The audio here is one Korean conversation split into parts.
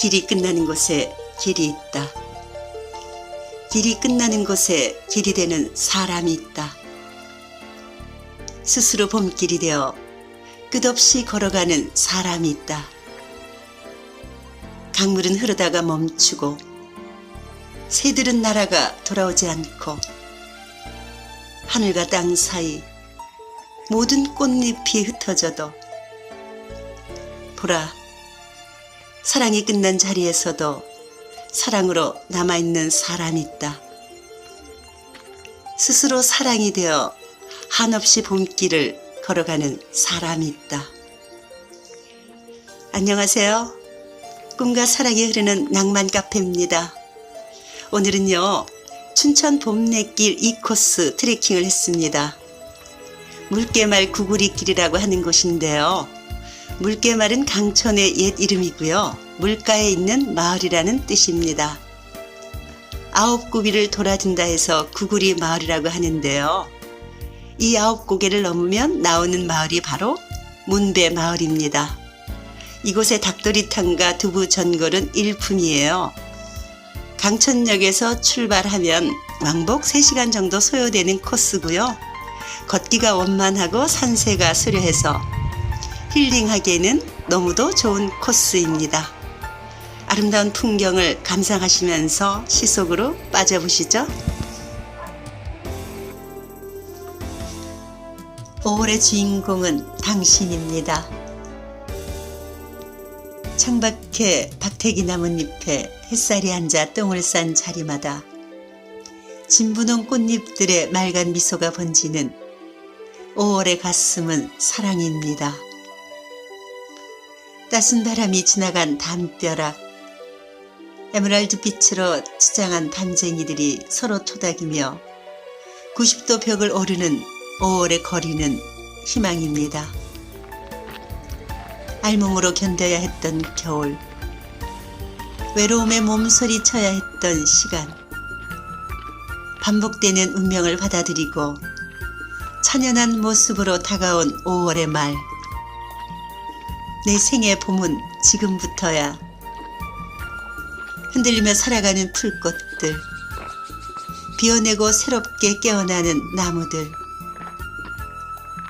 길이 끝나는 곳에 길이 있다. 길이 끝나는 곳에 길이 되는 사람이 있다. 스스로 봄길이 되어 끝없이 걸어가는 사람이 있다. 강물은 흐르다가 멈추고 새들은 날아가 돌아오지 않고 하늘과 땅 사이 모든 꽃잎이 흩어져도 보라 사랑이 끝난 자리에서도 사랑으로 남아있는 사람이 있다. 스스로 사랑이 되어 한없이 봄길을 걸어가는 사람이 있다. 안녕하세요. 꿈과 사랑이 흐르는 낭만 카페입니다. 오늘은요, 춘천 봄내길 2코스 트레킹을 했습니다. 물개말 구구리길이라고 하는 곳인데요. 물개 말은 강천의 옛 이름이고요. 물가에 있는 마을이라는 뜻입니다. 아홉 고비를 돌아준다 해서 구구리 마을이라고 하는데요. 이 아홉 고개를 넘으면 나오는 마을이 바로 문배 마을입니다. 이곳의 닭도리탕과 두부 전골은 일품이에요. 강천역에서 출발하면 왕복 3시간 정도 소요되는 코스고요. 걷기가 원만하고 산세가 수려해서 힐링하기에는 너무도 좋은 코스입니다. 아름다운 풍경을 감상하시면서 시속으로 빠져보시죠. 5월의 주인공은 당신입니다. 창밖에 박태기 나뭇잎에 햇살이 앉아 똥을 싼 자리마다 진분홍 꽃잎들의 맑은 미소가 번지는 5월의 가슴은 사랑입니다. 따순 바람이 지나간 담벼락, 에메랄드 빛으로 치장한 담쟁이들이 서로 토닥이며 90도 벽을 오르는 5월의 거리는 희망입니다. 알몸으로 견뎌야 했던 겨울, 외로움에 몸서리 쳐야 했던 시간, 반복되는 운명을 받아들이고 찬연한 모습으로 다가온 5월의 말. 내 생의 봄은 지금부터야. 흔들리며 살아가는 풀꽃들, 비어내고 새롭게 깨어나는 나무들,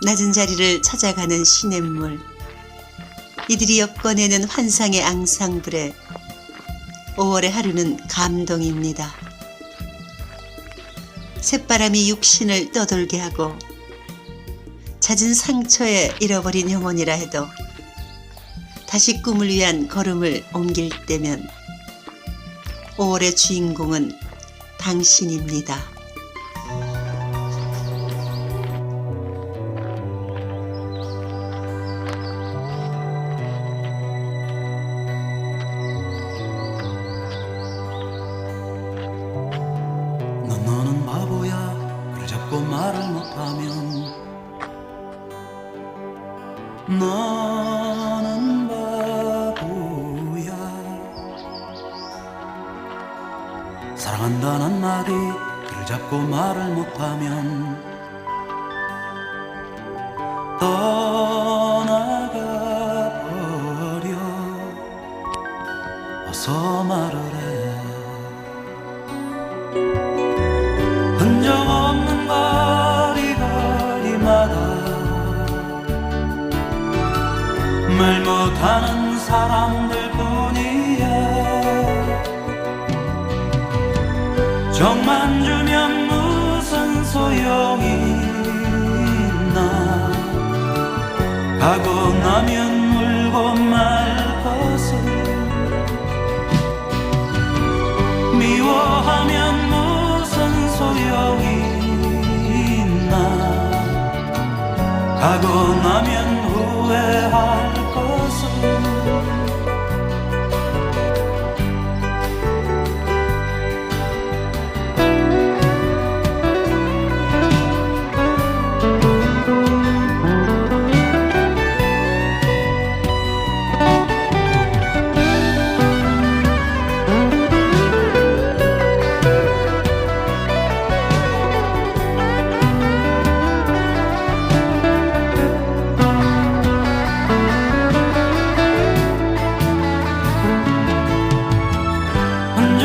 낮은 자리를 찾아가는 시냇물, 이들이 엮어내는 환상의 앙상블에 5월의 하루는 감동입니다. 새바람이 육신을 떠돌게 하고 잦은 상처에 잃어버린 영혼이라 해도 다시 꿈을 위한 걸음을 옮길 때면 5월의 주인공은 당신입니다. 말을 못하면 너 사랑한다 는 말이 그를 잡고 말을 못하면 떠나가 버려. 어서 말을 해 정만 주면 무슨 소용이 있나? 가고 나면 울고 말 것을 미워하면 무슨 소용이 있나? 가고 나면 후회할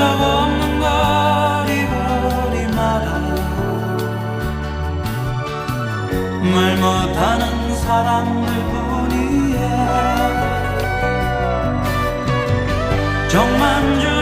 없는 거리거리마다 말 못하는 사람들 뿐이야. 정만 주